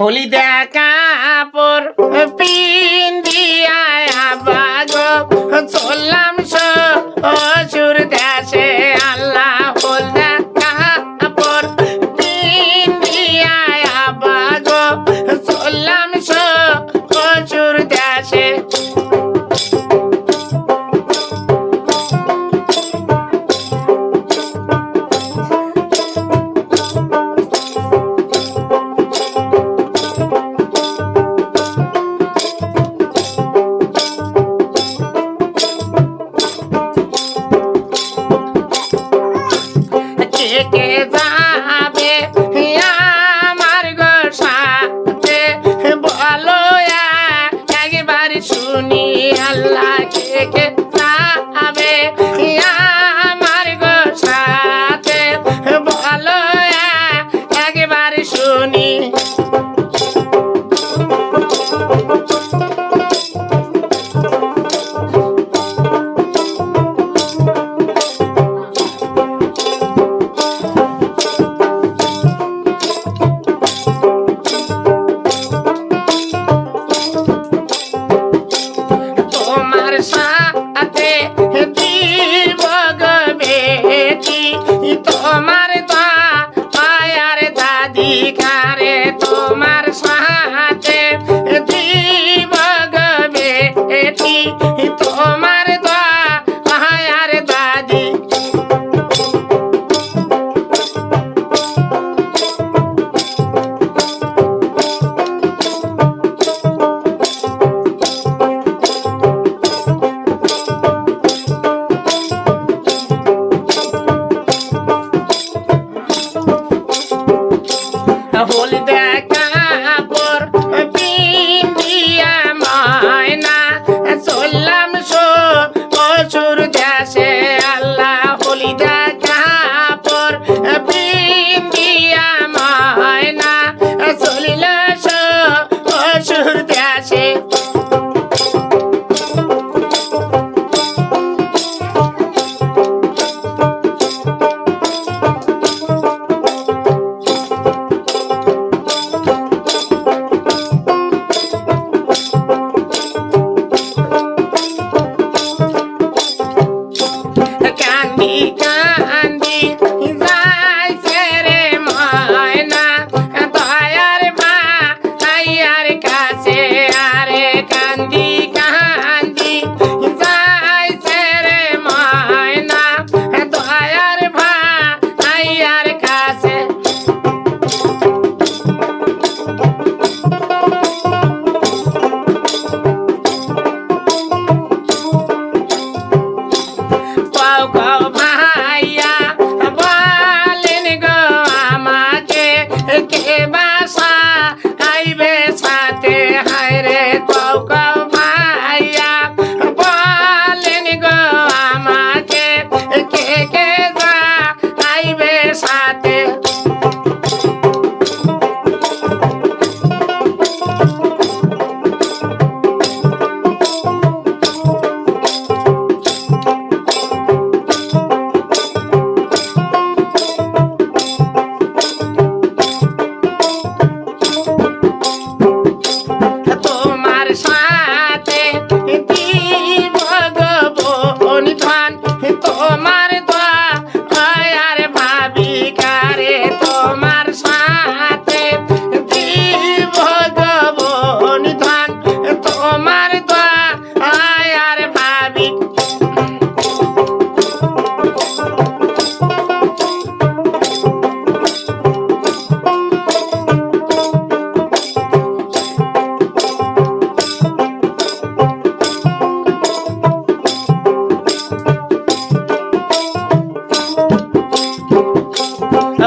হলিদা কাপড় পিন্দিয়া বাগ চললাম সুর দে থেকে যাবে আমার গোসাতে বলো একবার শুনি আল্লাহ কে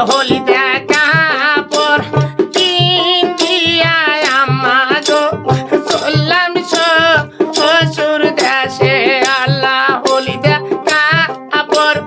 হোলিতে কাপড় কিনিয়া আমাজ চললাম শ্বশুর দেশে আল্লাহ হোলিতে কাপড়